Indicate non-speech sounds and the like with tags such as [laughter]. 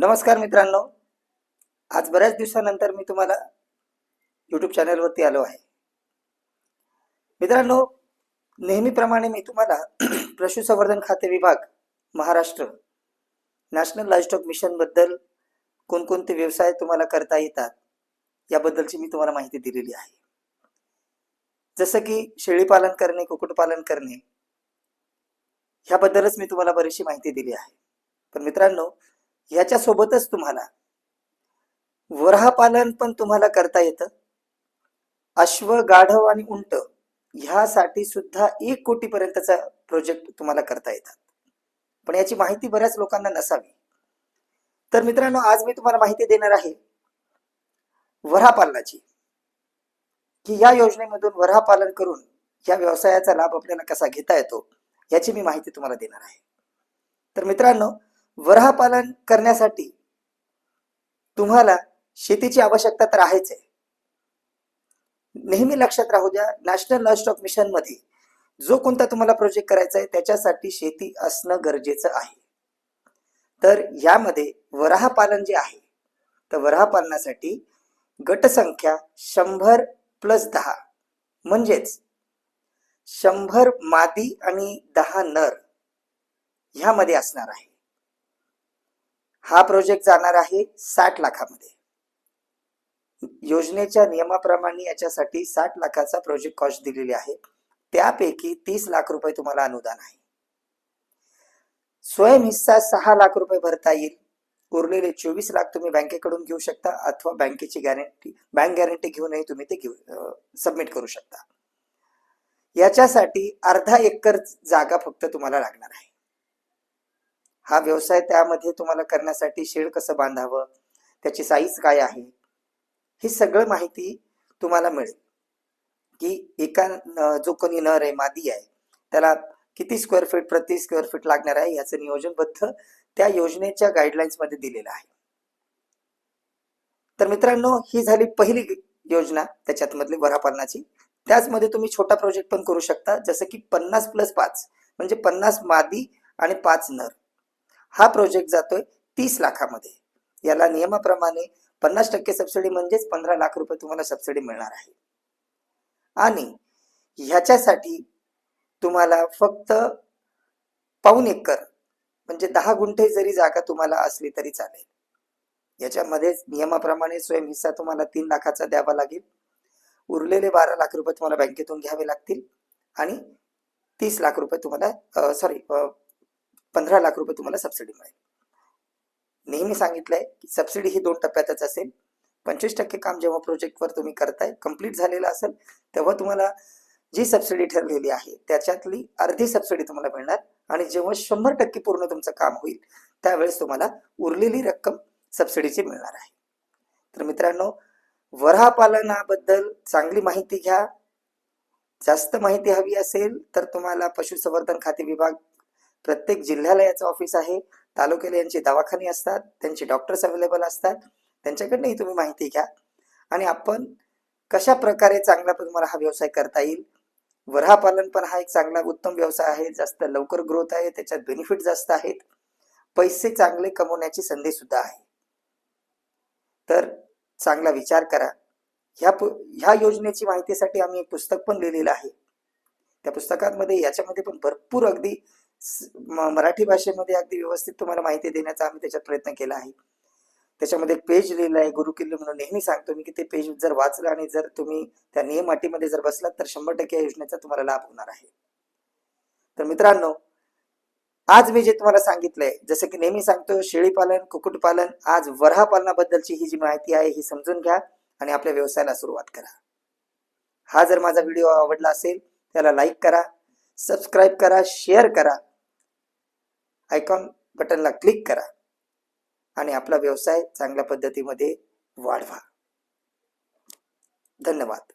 नमस्कार मित्रांनो. आज बऱ्याच दिवसानंतर मी तुम्हाला यूट्यूब चॅनलवरती आलो आहे. मित्रांनो नेहमीप्रमाणे मी तुम्हाला [clears throat] पशुसंवर्धन खाते विभाग महाराष्ट्र नॅशनल लाईफस्टॉक मिशनबद्दल कोणकोणते व्यवसाय तुम्हाला करता येतात याबद्दलची मी तुम्हाला माहिती दिलेली आहे. जसं की शेळीपालन करणे कुक्कुटपालन करणे ह्याबद्दलच मी तुम्हाला बरीचशी माहिती दिली आहे. पण मित्रांनो ह्याच्यासोबतच तुम्हाला वराहपालन पण तुम्हाला करता येतं. अश्व गाढव आणि उंट ह्यासाठी सुद्धा एक कोटी पर्यंतचा प्रोजेक्ट तुम्हाला करता येतात. पण याची माहिती बऱ्याच लोकांना नसावी. तर मित्रांनो आज मी तुम्हाला माहिती देणार आहे वरापालनाची की या योजनेमधून वरापालन करून या व्यवसायाचा लाभ आपल्याला कसा घेता येतो याची मी माहिती तुम्हाला देणार आहे. तर मित्रांनो वराहपालन करण्यासाठी तुम्हाला शेतीची आवश्यकता तर आहेच आहे. नेहमी लक्षात राहू द्या नॅशनल लाईव्हस्टॉक मिशनमध्ये जो कोणता तुम्हाला प्रोजेक्ट करायचा आहे त्याच्यासाठी शेती असणं गरजेचं आहे. तर यामध्ये वराहपालन जे आहे तर वराहपालनासाठी गटसंख्या शंभर प्लस दहा म्हणजेच शंभर मादी आणि दहा नर ह्यामध्ये असणार आहे. हा प्रोजेक्ट जाणार आहे साठ लाखामध्ये. योजनेच्या नियमाप्रमाणे याच्यासाठी साठ लाखाचा प्रोजेक्ट कॉस्ट दिलेली आहे. त्यापैकी तीस लाख रुपये तुम्हाला अनुदान आहे. स्वयं हिस्सा सहा लाख रुपये भरता येईल. उरलेले चोवीस लाख तुम्ही बँकेकडून घेऊ शकता अथवा बँकेची गॅरंटी बँक गॅरंटी घेऊनही तुम्ही ते घेऊ सबमिट करू शकता. याच्यासाठी अर्धा एकर जागा फक्त तुम्हाला लागणार आहे. हा व्यवसाय त्यामध्ये तुम्हाला करण्यासाठी शेड कसं बांधावं त्याची साईज काय आहे ही सगळं माहिती तुम्हाला मिळेल. की एका न- जो कोणी नर आहे मादी आहे त्याला किती स्क्वेअर फीट प्रति स्क्वेअर फीट लागणार आहे याचं नियोजनबद्ध त्या योजनेच्या गाईडलाईन्समध्ये दिलेलं आहे. तर मित्रांनो ही झाली पहिली योजना त्याच्यात मधली वरापालनाची त्याचमध्ये तुम्ही छोटा प्रोजेक्ट पण करू शकता जसं की पन्नास प्लस पाच म्हणजे पन्नास मादी आणि पाच नर. हा प्रोजेक्ट जातोय तीस लाखामध्ये. याला नियमाप्रमाणे पन्नास टक्के सबसिडी म्हणजेच पंधरा लाख रुपये तुम्हाला सबसिडी मिळणार आहे. आणि ह्याच्यासाठी तुम्हाला फक्त पाऊन एकर म्हणजे दहा गुंठे जरी जागा तुम्हाला असली तरी चालेल. याच्यामध्ये नियमाप्रमाणे स्वयं हिस्सा तुम्हाला तीन लाखाचा द्यावा लागेल. उरलेले बारा लाख रुपये तुम्हाला बँकेतून घ्यावे लागतील. आणि तीस लाख रुपये तुम्हाला सॉरी पंधरा लाख रुपये तुम्हाला सबसिडी मिळेल. नेहमी सांगितलंय की सबसिडी ही दोन टप्प्यातच असेल. पंचवीस टक्के काम जेव्हा प्रोजेक्टवर तुम्ही करताय कंप्लीट झालेलं असेल तेव्हा तुम्हाला जी सबसिडी ठरलेली आहे त्याच्यातली अर्धी सबसिडी तुम्हाला मिळणार आणि जेव्हा शंभर टक्के पूर्ण तुमचं काम होईल त्यावेळेस तुम्हाला उरलेली रक्कम सबसिडीची मिळणार आहे. तर मित्रांनो वरापालनाबद्दल चांगली माहिती घ्या. जास्त माहिती हवी असेल तर तुम्हाला पशुसंवर्धन खाते विभाग प्रत्येक जिल्ह्याला याचं ऑफिस आहे. तालुक्याला यांचे दवाखाने असतात. त्यांचे डॉक्टर्स अवेलेबल असतात. त्यांच्याकडनंही तुम्ही माहिती घ्या. आणि आपण कशा प्रकारे चांगला तुम्हाला हा व्यवसाय करता येईल? वरापालन पण हा एक चांगला उत्तम व्यवसाय आहे. जास्त लवकर ग्रोथ आहे. त्याच्यात बेनिफिट जास्त आहेत. पैसे चांगले कमवण्याची संधी सुद्धा आहे. तर चांगला विचार करा. ह्या पु- ह्या योजनेची माहितीसाठी आम्ही एक पुस्तक पण लिहिलेलं आहे. त्या पुस्तकामध्ये याच्यामध्ये पण भरपूर अगदी मराठी भाषेमध्ये अगदी व्यवस्थित तुम्हाला माहिती देण्याचा आम्ही त्याच्यात प्रयत्न केला आहे. त्याच्यामध्ये एक पेज लिहिलं आहे गुरुकिल्ले म्हणून. नेहमी सांगतो मी की ते पेज जर वाचलं आणि जर तुम्ही त्या नियम अटीमध्ये जर बसलात तर शंभर टक्के या योजनेचा तुम्हाला लाभ होणार आहे. तर मित्रांनो आज मी जे तुम्हाला सांगितलंय जसं की नेहमी सांगतो शेळीपालन कुक्कुटपालन आज वरहा पालनाबद्दलची ही जी माहिती आहे ही समजून घ्या आणि आपल्या व्यवसायाला सुरुवात करा. हा जर माझा व्हिडिओ आवडला असेल त्याला लाईक करा सबस्क्राईब करा शेअर करा. आयकॉन बटनला क्लिक करा आणि आपला व्यवसाय चांगल्या पद्धतीमध्ये वाढवा. धन्यवाद.